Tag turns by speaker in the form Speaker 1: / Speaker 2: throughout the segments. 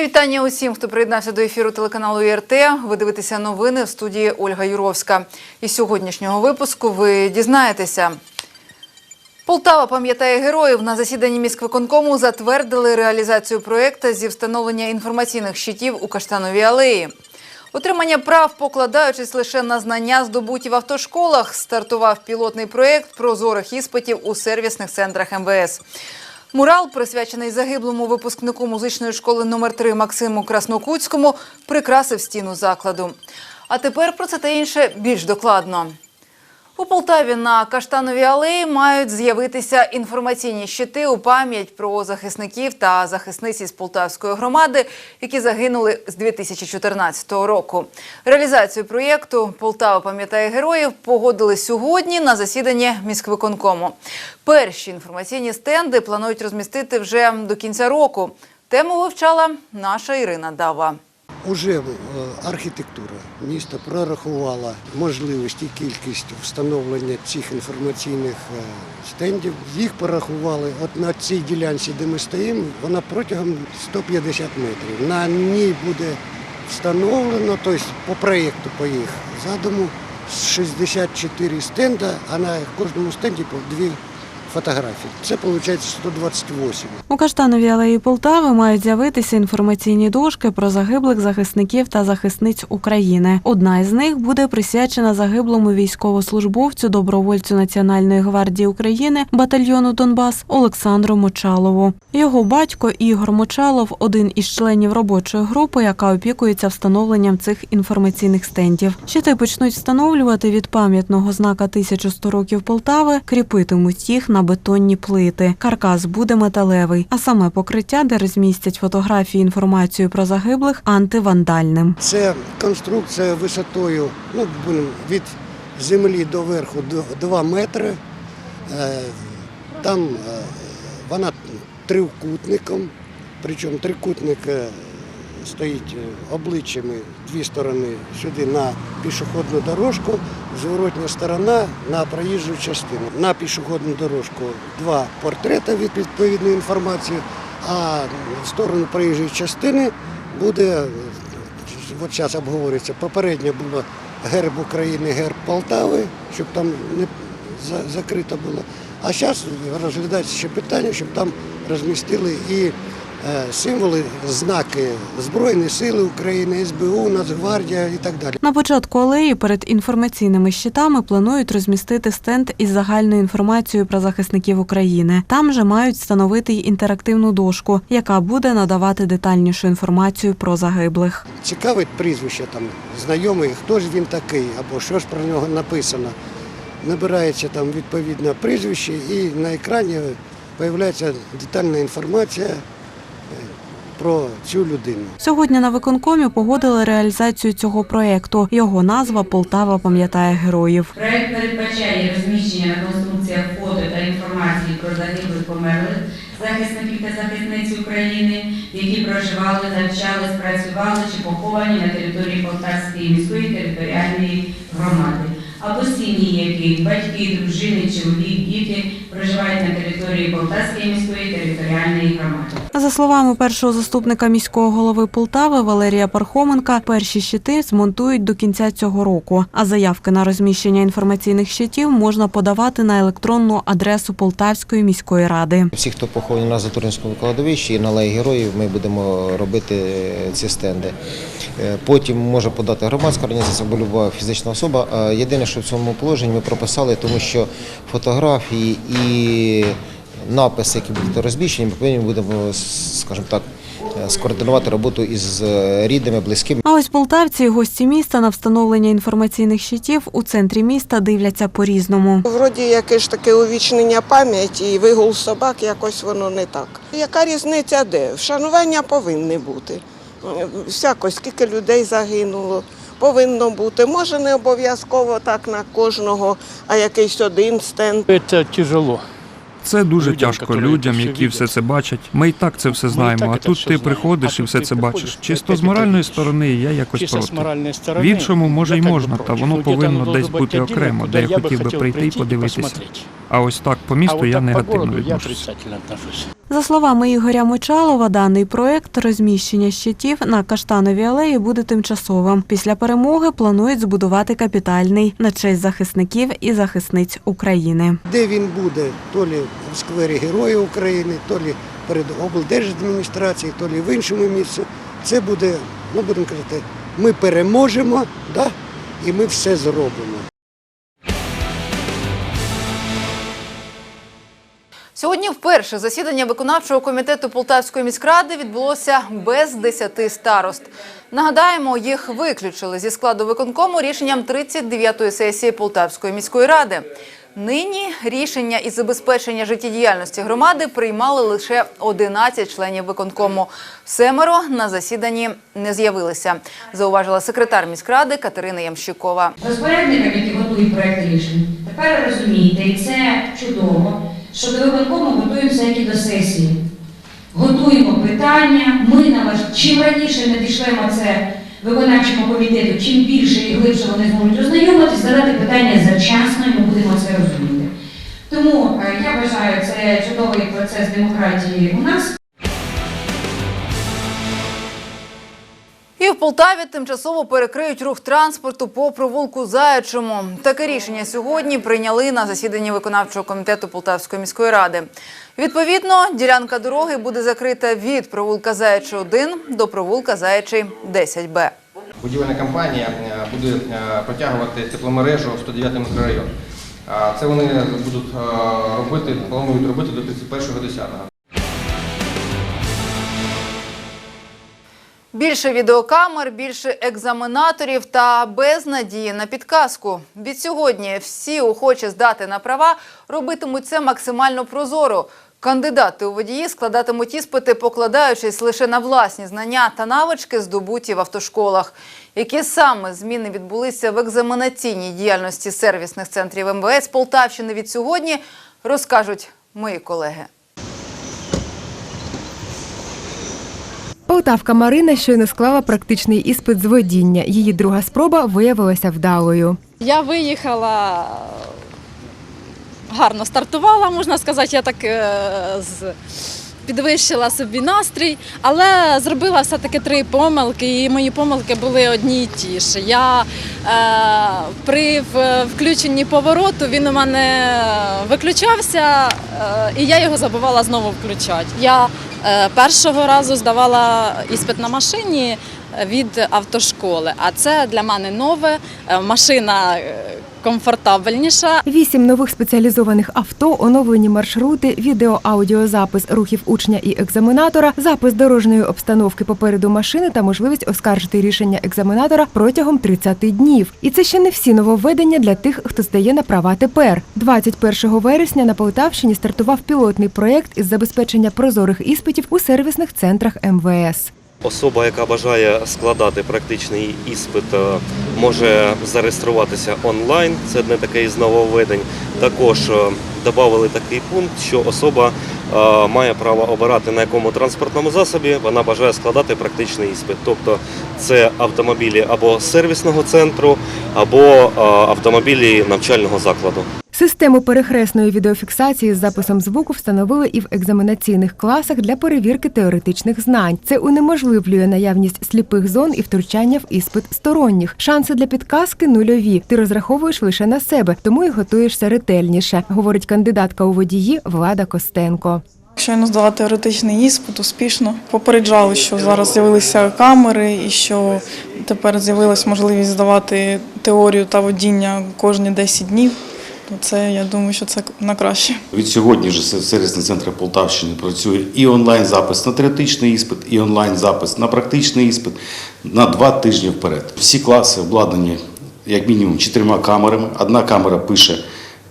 Speaker 1: Вітання усім, хто приєднався до ефіру телеканалу ІРТ. Ви дивитеся новини в студії Ольга Юровська. Із сьогоднішнього випуску ви дізнаєтеся. Полтава пам'ятає героїв. На засіданні міськвиконкому затвердили реалізацію проєкту зі встановлення інформаційних щитів у Каштановій алеї. Отримання прав, покладаючись лише на знання, здобуті в автошколах, стартував пілотний проєкт прозорих іспитів у сервісних центрах МВС. Мурал, присвячений загиблому випускнику музичної школи номер 3 Максиму Краснокутському, прикрасив стіну закладу. А тепер про це та інше більш докладно. У Полтаві на Каштановій алеї мають з'явитися інформаційні щити у пам'ять про захисників та захисниць із Полтавської громади, які загинули з 2014 року. Реалізацію проєкту Полтава пам'ятає героїв погодили сьогодні на засіданні міськвиконкому. Перші інформаційні стенди планують розмістити вже до кінця року. Тему вивчала наша Ірина Дава.
Speaker 2: Уже е, архітектура міста прорахувала можливість і кількість встановлення цих інформаційних е, стендів. Їх порахували от на цій ділянці, де ми стоїмо, вона протягом 150 метрів. На ній буде встановлено, тобто по проєкту, по їх задуму, 64 стенда, а на кожному стенді по дві фотографії. Це виходить 128.
Speaker 3: У Каштановій алеї Полтави мають з'явитися інформаційні дошки про загиблих захисників та захисниць України. Одна із них буде присвячена загиблому військовослужбовцю, добровольцю Національної гвардії України батальйону Донбас Олександру Мочалову. Його батько Ігор Мочалов один із членів робочої групи, яка опікується встановленням цих інформаційних стендів. Щити почнуть встановлювати від пам'ятного знака 1100 років Полтави, кріпитимуть їх на бетонні плити. Каркас буде металевий, а саме покриття, де розмістять фотографії інформацію про загиблих, антивандальним.
Speaker 2: Це конструкція висотою ну, від землі до верху 2 метри. Е, Там е, вона трикутником, причому трикутник е, стоїть обличчями дві сторони сюди на пішохідну дорожку, зворотня сторона на проїжджу частину. На пішохідну дорожку два портрети від відповідної інформації, а в сторону проїжджої частини буде от зараз обговорюється, попередньо було герб України, герб Полтави, щоб там не закрито було. А зараз розглядається ще питання, щоб там розмістили і символи, знаки Збройні Сили України, СБУ, Нацгвардія і так далі.
Speaker 3: На початку алеї перед інформаційними щитами планують розмістити стенд із загальною інформацією про захисників України. Там же мають встановити й інтерактивну дошку, яка буде надавати детальнішу інформацію про загиблих.
Speaker 2: Цікавить прізвище там знайомий, хто ж він такий, або що ж про нього написано. Набирається там відповідне прізвище і на екрані з'являється детальна інформація е, про цю людину.
Speaker 3: Сьогодні на виконкомі погодили реалізацію цього проєкту. Його назва Полтава пам'ятає героїв.
Speaker 4: Проект передбачає розміщення на конструкціях фото та інформації про загиблих померлих захисників та захисниць України, які проживали, навчались, працювали чи поховані на території Полтавської міської територіальної громади, або сім'ї, яких батьки, дружини, чоловік, діти проживають на території Полтавської міської територіальної громади.
Speaker 3: За словами першого заступника міського голови Полтави Валерія Пархоменка, перші щити змонтують до кінця цього року. А заявки на розміщення інформаційних щитів можна подавати на електронну адресу Полтавської міської ради.
Speaker 5: Всі, хто поховані на Затуринському кладовищі і на Алеї Героїв, ми будемо робити е, ці стенди. Е, Потім може подати громадська організація або люба фізична особа. Е, Єдине, що в цьому положенні ми прописали, тому що фотографії і написи, які будуть розміщені, ми повинні будемо, скажімо так, е, скоординувати роботу із е, рідними, близькими.
Speaker 3: А ось полтавці і гості міста на встановлення інформаційних щитів у центрі міста дивляться по-різному.
Speaker 6: Вроді якесь таке увічнення пам'яті і вигул собак, якось воно не так. Яка різниця де? Вшанування повинні бути. Всяко, скільки людей загинуло, повинно бути. Може, не обов'язково так на кожного, а якийсь один стенд.
Speaker 7: Это тяжело.
Speaker 8: Це дуже
Speaker 7: Людям,
Speaker 8: тяжко
Speaker 7: які
Speaker 8: людям,
Speaker 7: це
Speaker 8: які все
Speaker 7: бачать.
Speaker 8: це бачать. Ми і так це все
Speaker 7: Ми і
Speaker 8: знаємо.
Speaker 7: так
Speaker 8: А
Speaker 7: це
Speaker 8: тут
Speaker 7: все
Speaker 8: ти
Speaker 7: знаємо.
Speaker 8: приходиш
Speaker 7: А
Speaker 8: і
Speaker 7: тут
Speaker 8: все
Speaker 7: ти
Speaker 8: це
Speaker 7: приходиш,
Speaker 8: бачиш.
Speaker 7: і
Speaker 8: Чисто
Speaker 7: опять
Speaker 8: з моральної
Speaker 7: приходиш.
Speaker 8: сторони я якось
Speaker 7: Чисто с
Speaker 8: проти.
Speaker 7: моральной стороны.
Speaker 8: В іншому, може, й
Speaker 7: да как бы
Speaker 8: можна, та
Speaker 7: проще.
Speaker 8: воно
Speaker 7: Ну, где-то
Speaker 8: повинно
Speaker 7: оно
Speaker 8: десь
Speaker 7: должно
Speaker 8: бути
Speaker 7: быть отдельно,
Speaker 8: окремо,
Speaker 7: куда
Speaker 8: де я
Speaker 7: я бы
Speaker 8: хотів би
Speaker 7: хотел
Speaker 8: прийти і
Speaker 7: прийти и
Speaker 8: подивитися.
Speaker 7: посмотреть.
Speaker 8: А ось так по
Speaker 7: А
Speaker 8: місту
Speaker 7: вот
Speaker 8: я
Speaker 7: так по
Speaker 8: негативно
Speaker 7: городу
Speaker 3: За словами Ігоря Мочалова, даний проект розміщення щитів на Каштановій алеї буде тимчасовим. Після перемоги планують збудувати капітальний на честь захисників і захисниць України.
Speaker 2: Де він буде, то лі в сквері Героїв України, то лі перед облдержадміністрацією, то лі в іншому місці. Це буде, ну будемо казати, ми переможемо, да? і ми все зробимо.
Speaker 1: Сьогодні вперше засідання виконавчого комітету Полтавської міськради відбулося без 10 старост. Нагадаємо, їх виключили зі складу виконкому рішенням 39-ї сесії Полтавської міської ради. Нині рішення із забезпечення життєдіяльності громади приймали лише 11 членів виконкому. Семеро на засіданні не з'явилися, зауважила секретар міськради Катерина Ямщикова.
Speaker 4: Розпорядникам, які готують проекти рішень, тепер розумієте, і це чудово, що до виконкому готуємося як і до сесії. Готуємо питання, ми на ваш чим раніше надішлемо це виконавчому комітету, чим більше і глибше вони зможуть ознайомитись, задати питання завчасно, і ми будемо це розуміти. Тому е, я вважаю, це чудовий процес демократії у нас.
Speaker 1: В Полтаві тимчасово перекриють рух транспорту по провулку Заячому. Таке рішення сьогодні прийняли на засіданні виконавчого комітету Полтавської міської ради. Відповідно, ділянка дороги буде закрита від провулка Заячий 1 до провулка Заячий 10Б.
Speaker 7: Будівельна компанія е, буде е, протягувати тепломережу в 109 мікрорайон. Це вони будуть е, робити, планують робити до 31.10.
Speaker 1: Більше відеокамер, більше екзаменаторів та без надії на підказку. Від сьогодні всі охочі здати на права робитимуть це максимально прозоро. Кандидати у водії складатимуть іспити, покладаючись лише на власні знання та навички, здобуті в автошколах. Які саме зміни відбулися в екзаменаційній діяльності сервісних центрів МВС Полтавщини від сьогодні, розкажуть мої колеги.
Speaker 9: Полтавка Марина щойно склала практичний іспит з водіння. Її друга спроба виявилася вдалою.
Speaker 10: Я виїхала гарно стартувала, можна сказати, я так е, підвищила собі настрій, але зробила все-таки три помилки, і мої помилки були одні й ті ж. Я е, при включенні повороту він у мене виключався, е, і я його забувала знову включати. Першого разу здавала іспит на машині від автошколи, а це для мене нове. Е, Машина е, комфортабельніша,
Speaker 9: Вісім нових спеціалізованих авто, оновлені маршрути, відео-аудіозапис рухів учня і екзаменатора, запис дорожньої обстановки попереду машини та можливість оскаржити рішення екзаменатора протягом 30 днів. І це ще не всі нововведення для тих, хто здає на права тепер. 21 вересня на Полтавщині стартував пілотний проєкт із забезпечення прозорих іспитів у сервісних центрах МВС.
Speaker 11: Особа, яка бажає складати практичний іспит, е, може зареєструватися онлайн. Це одне таке із нововведень. Також е, додали такий пункт, що особа е, має право обирати на якому транспортному засобі вона бажає складати практичний іспит. Тобто це автомобілі або сервісного центру, або автомобілі навчального закладу.
Speaker 9: Систему перехресної відеофіксації з записом звуку встановили і в екзаменаційних класах для перевірки теоретичних знань. Це унеможливлює наявність сліпих зон і втручання в іспит сторонніх. Шанси для підказки нульові. Ти розраховуєш лише на себе, тому і готуєшся ретельніше, говорить кандидатка у водії Влада Костенко.
Speaker 12: Щойно здала теоретичний іспит успішно. Попереджали, що зараз з'явилися камери і що тепер з'явилась можливість здавати теорію та водіння кожні 10 днів. То це я думаю, що це на краще.
Speaker 13: Від сьогодні вже сервісний центр Полтавщини працює і онлайн-запис на теоретичний іспит, і онлайн-запис на практичний іспит на два тижні вперед. Всі класи обладнані як мінімум чотирма камерами. Одна камера пише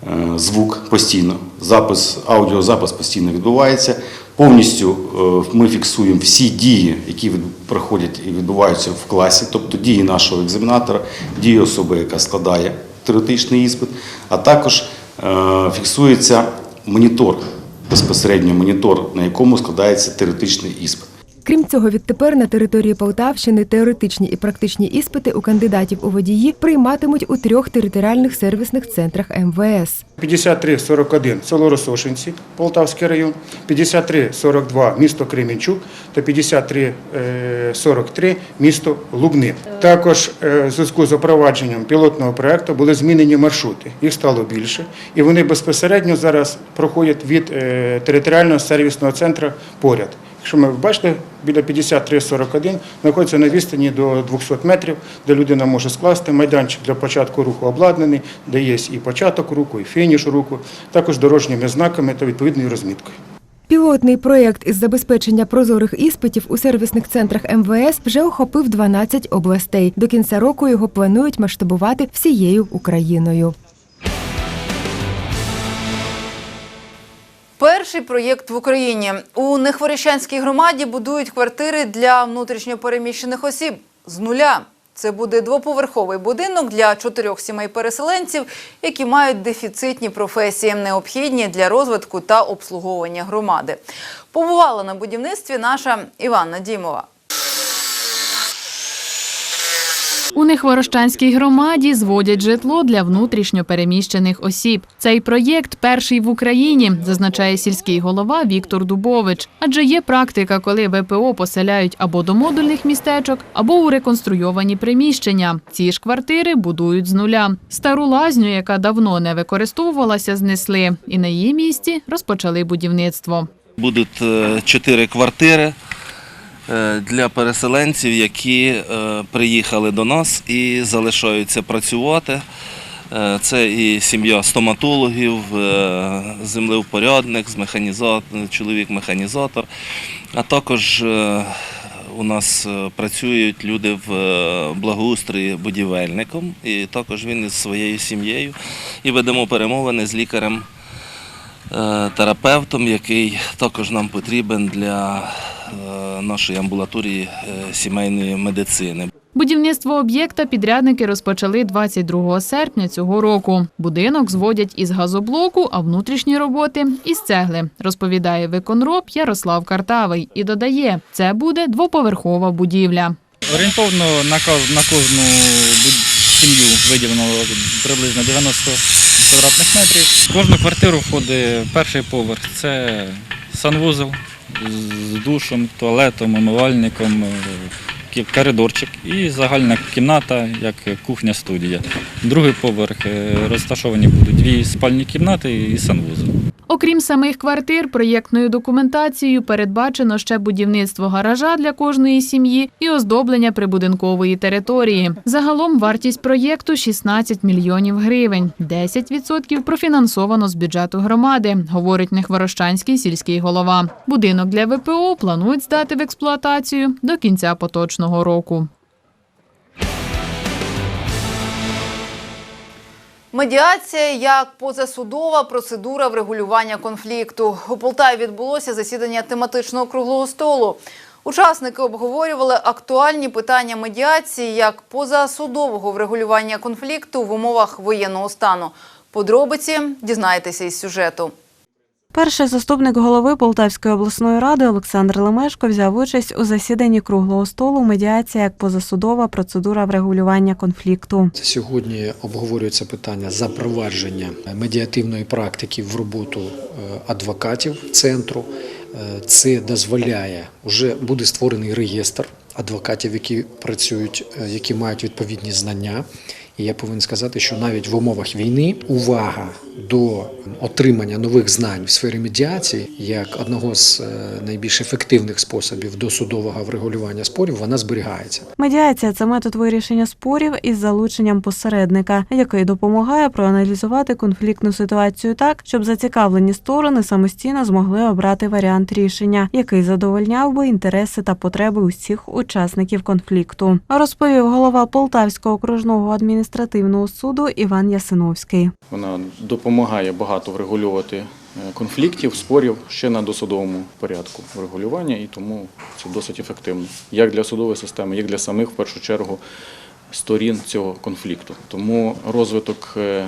Speaker 13: е, звук постійно, запис, аудіозапис постійно відбувається. Повністю е, ми фіксуємо всі дії, які проходять і відбуваються в класі, тобто дії нашого екзаменатора, дії особи, яка складає теоретичний іспит, а також е, фіксується монітор, безпосередньо монітор, на якому складається теоретичний іспит.
Speaker 9: Крім цього, відтепер на території Полтавщини теоретичні і практичні іспити у кандидатів у водії прийматимуть у трьох територіальних сервісних центрах МВС.
Speaker 14: 5341 село Росошинці, Полтавський район, 5342 місто Кременчук та 5343 місто Лубни. Також е, в зв'язку з запровадженнем пілотного проекту були змінені маршрути. Їх стало більше, і вони безпосередньо зараз проходять від е, територіального сервісного центру поряд. Якщо ми бачите, біля 5341 знаходиться на відстані до 200 метрів, де людина може скласти майданчик для початку руху обладнаний, де є і початок руху, і фініш руху, також дорожніми знаками та відповідною розміткою.
Speaker 9: Пілотний проєкт із забезпечення прозорих іспитів у сервісних центрах МВС вже охопив 12 областей. До кінця року його планують масштабувати всією Україною.
Speaker 1: Перший проєкт в Україні у Нехворещанській громаді будують квартири для внутрішньопереміщених осіб з нуля. Це буде двоповерховий будинок для чотирьох сімей переселенців, які мають дефіцитні професії, необхідні для розвитку та обслуговування громади. Побувала на будівництві наша Іванна Дімова.
Speaker 15: У Нехворощанській громаді зводять житло для внутрішньо переміщених осіб. Цей проєкт перший в Україні, зазначає сільський голова Віктор Дубович. Адже є практика, коли ВПО поселяють або до модульних містечок, або у реконструйовані приміщення. Ці ж квартири будують з нуля. Стару лазню, яка давно не використовувалася, знесли, і на її місці розпочали будівництво.
Speaker 16: Будуть е, чотири квартири для переселенців, які е, приїхали до нас і залишаються працювати. Е, Це і сім'я стоматологів, е, землевпорядник, чоловік-механізатор, а також е, у нас е, працюють люди в е, благоустрої будівельником, і також він із своєю сім'єю. І ведемо перемовини з лікарем е, терапевтом, який також нам потрібен для е, нашої амбулаторії е, сімейної медицини.
Speaker 15: Будівництво об'єкта підрядники розпочали 22 серпня цього року. Будинок зводять із газоблоку, а внутрішні роботи із цегли, розповідає виконроб Ярослав Картавий і додає, це буде двоповерхова будівля.
Speaker 17: Орієнтовно на, кожну сім'ю виділено приблизно 90 квадратних метрів. В кожну квартиру входить перший поверх. Це санвузол з душем, туалетом, умивальником, е, коридорчик і загальна кімната, як кухня-студія. Другий поверх е, розташовані будуть дві спальні кімнати і санвузол.
Speaker 15: Окрім самих квартир, проєктною документацією передбачено ще будівництво гаража для кожної сім'ї і оздоблення прибудинкової території. Загалом вартість проєкту 16 мільйонів гривень. 10% профінансовано з бюджету громади, говорить Нехворощанський сільський голова. Будинок для ВПО планують здати в експлуатацію до кінця поточного року.
Speaker 1: Медіація як позасудова процедура врегулювання конфлікту. У Полтаві відбулося засідання тематичного круглого столу. Учасники обговорювали актуальні питання медіації як позасудового врегулювання конфлікту в умовах воєнного стану. Подробиці дізнаєтеся із сюжету.
Speaker 3: Перший заступник голови Полтавської обласної ради Олександр Лемешко взяв участь у засіданні круглого столу медіація як позасудова процедура врегулювання конфлікту.
Speaker 18: Сьогодні обговорюється питання запровадження медіативної практики в роботу е, адвокатів центру. Е, Це дозволяє, вже буде створений реєстр адвокатів, які працюють, е, які мають відповідні знання. І я повинен сказати, що навіть в умовах війни увага до отримання нових знань в сфері медіації як одного з е, найбільш ефективних способів досудового врегулювання спорів, вона зберігається.
Speaker 3: Медіація це метод вирішення спорів із залученням посередника, який допомагає проаналізувати конфліктну ситуацію так, щоб зацікавлені сторони самостійно змогли обрати варіант рішення, який задовольняв би інтереси та потреби усіх учасників конфлікту. Розповів голова Полтавського окружного адміністративного суду Іван Ясиновський.
Speaker 19: Вона допомагає багато врегулювати е, конфліктів, спорів ще на досудовому порядку врегулювання, і тому це досить ефективно як для судової системи, як для самих в першу чергу сторін цього конфлікту. Тому розвиток е,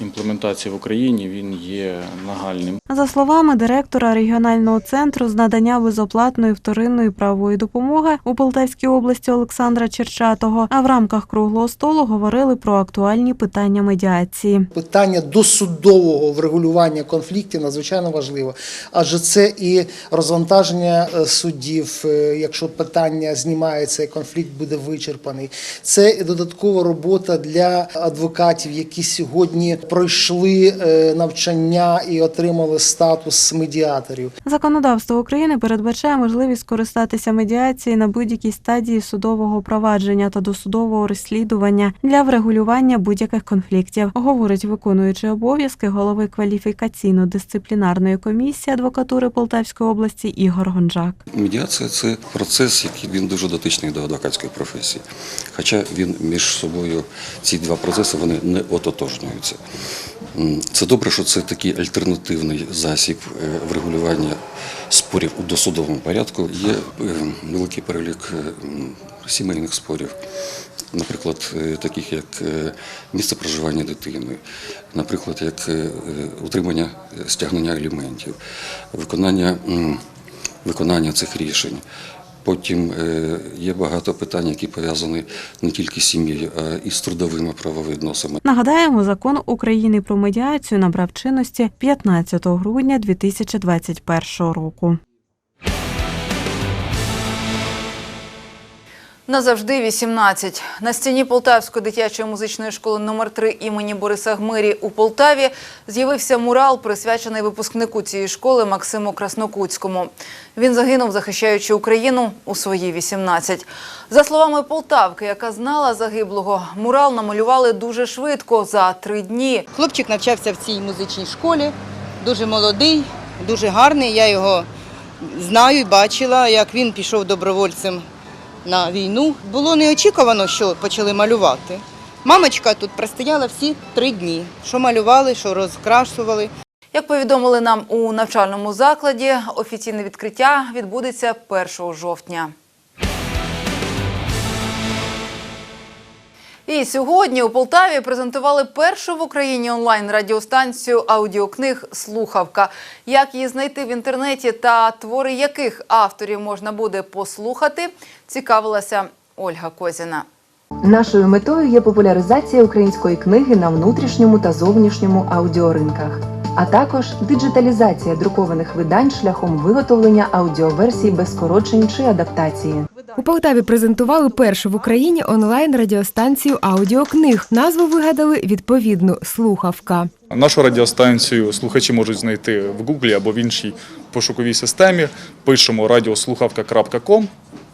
Speaker 19: імплементації в Україні він є нагальним.
Speaker 3: За словами директора регіонального центру з надання безоплатної вторинної правової допомоги у Полтавській області Олександра Черчатого, а в рамках круглого столу говорили про актуальні питання медіації.
Speaker 20: Питання досудового врегулювання конфліктів надзвичайно важливо, адже це і розвантаження е, судів, е, якщо питання знімається, і конфлікт буде вичерпаний. Це і додаткова робота для адвокатів, які сьогодні пройшли е, навчання і отримали статус медіаторів.
Speaker 3: Законодавство України передбачає можливість скористатися медіацією на будь-якій стадії судового провадження та досудового розслідування для врегулювання будь-яких конфліктів, говорить виконуючий обов'язки голови кваліфікаційно-дисциплінарної комісії адвокатури Полтавської області Ігор Гонжак.
Speaker 21: Медіація це процес, який він дуже дотичний до адвокатської професії. Хоча він між собою, ці два процеси вони не ототожнюються. Це добре, що це такий альтернативний засіб е, врегулювання спорів у досудовому порядку. Є е, великий перелік е, сімейних спорів. Наприклад, таких як місце проживання дитини, наприклад, як утримання стягнення аліментів, виконання виконання цих рішень. Потім е, є багато питань, які пов'язані не тільки з сім'єю, а і з трудовими правовідносинами.
Speaker 3: Нагадаємо, закон України про медіацію набрав чинності 15 грудня 2021 року.
Speaker 1: Назавжди 18. На стіні Полтавської дитячої музичної школи номер 3 імені Бориса Гмирі у Полтаві з'явився мурал, присвячений випускнику цієї школи Максиму Краснокутському. Він загинув, захищаючи Україну у свої 18. За словами Полтавки, яка знала загиблого, мурал намалювали дуже швидко за три дні.
Speaker 22: Хлопчик навчався в цій музичній школі, дуже молодий, дуже гарний. Я його знаю бачила, як він пішов добровольцем на війну. Було неочікувано, що почали малювати. Мамочка тут простояла всі три дні. Що малювали, що розкрашували.
Speaker 1: Як повідомили нам у навчальному закладі, офіційне відкриття відбудеться 1 жовтня. І сьогодні у Полтаві презентували першу в Україні онлайн радіостанцію аудіокниг Слухавка. Як її знайти в інтернеті та твори яких авторів можна буде послухати, цікавилася Ольга Козіна.
Speaker 23: Нашою метою є популяризація української книги на внутрішньому та зовнішньому аудіоринках, а також диджиталізація друкованих видань шляхом виготовлення аудіоверсій без скорочень чи адаптації.
Speaker 9: У Полтаві презентували першу в Україні онлайн радіостанцію аудіокниг. Назву вигадали відповідну слухавка.
Speaker 19: Нашу радіостанцію слухачі можуть знайти в Гуглі або в іншій пошуковій системі. Пишемо radioslухавка.com.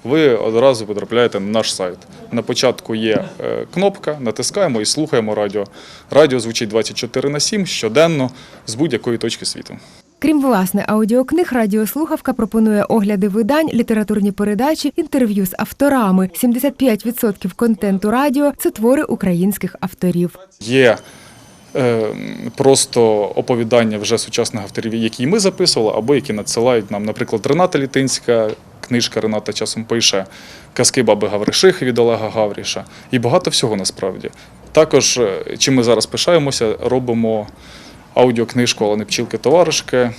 Speaker 19: Ви одразу потрапляєте на наш сайт. На початку є е, кнопка, натискаємо і слухаємо радіо. Радіо звучить 24 на 7 щоденно з будь-якої точки світу.
Speaker 9: Крім власне аудіокниг, радіослухавка пропонує огляди видань, літературні передачі, інтерв'ю з авторами. 75% контенту радіо це твори українських авторів.
Speaker 19: Є е, просто оповідання вже сучасних авторів, які ми записували, або які надсилають нам. Наприклад, Рената Літинська, книжка Рената часом пише, казки баби Гавришихи від Олега Гавріша. І багато всього насправді. Також, е, чим ми зараз пишаємося, робимо аудіокнижку Олени Пчілки Товаришки. Е,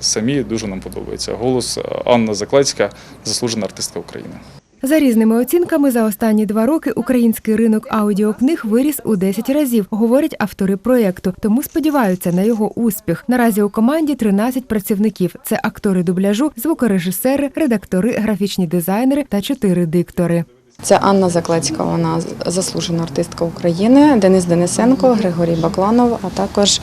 Speaker 19: Самі дуже нам подобається. Голос е, Анна Заклецька, заслужена артистка України.
Speaker 9: За різними оцінками, за останні два роки український ринок аудіокниг виріс у 10 разів, говорять автори проєкту. Тому сподіваються на його успіх. Наразі у команді 13 працівників: це актори дубляжу, звукорежисери, редактори, графічні дизайнери та 4 диктори.
Speaker 24: Це Анна Заклецька, вона заслужена артистка України, Денис Денисенко, Григорій Бакланов, а також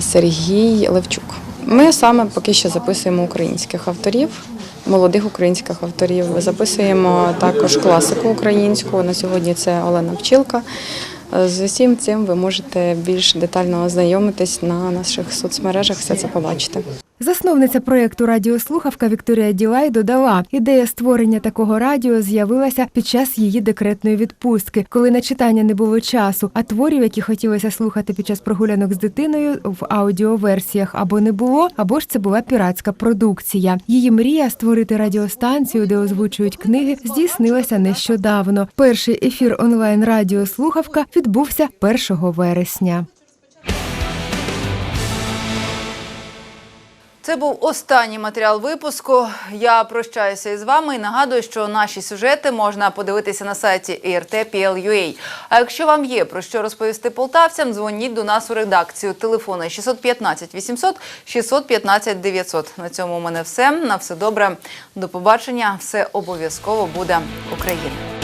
Speaker 24: Сергій Левчук. Ми саме поки що записуємо українських авторів, молодих українських авторів. Записуємо також класику українську. На сьогодні це Олена Пчілка. З усім цим ви можете більш детально ознайомитись на наших соцмережах, все це побачите.
Speaker 9: Засновниця проєкту Радіослухавка Вікторія Ділай додала, ідея створення такого радіо з'явилася під час її декретної відпустки, коли на читання не було часу, а творів, які хотілося слухати під час прогулянок з дитиною, в аудіоверсіях або не було, або ж це була піратська продукція. Її мрія створити радіостанцію, де озвучують книги, здійснилася нещодавно. Перший ефір онлайн радіослухавка відбувся 1 вересня.
Speaker 1: Це був останній матеріал випуску. Я прощаюся із вами і нагадую, що наші сюжети можна подивитися на сайті IRT.PL.UA. А якщо вам є про що розповісти полтавцям, дзвоніть до нас у редакцію. Телефони 615 800 615 900. На цьому у мене все. На все добре. До побачення. Все обов'язково буде Україна.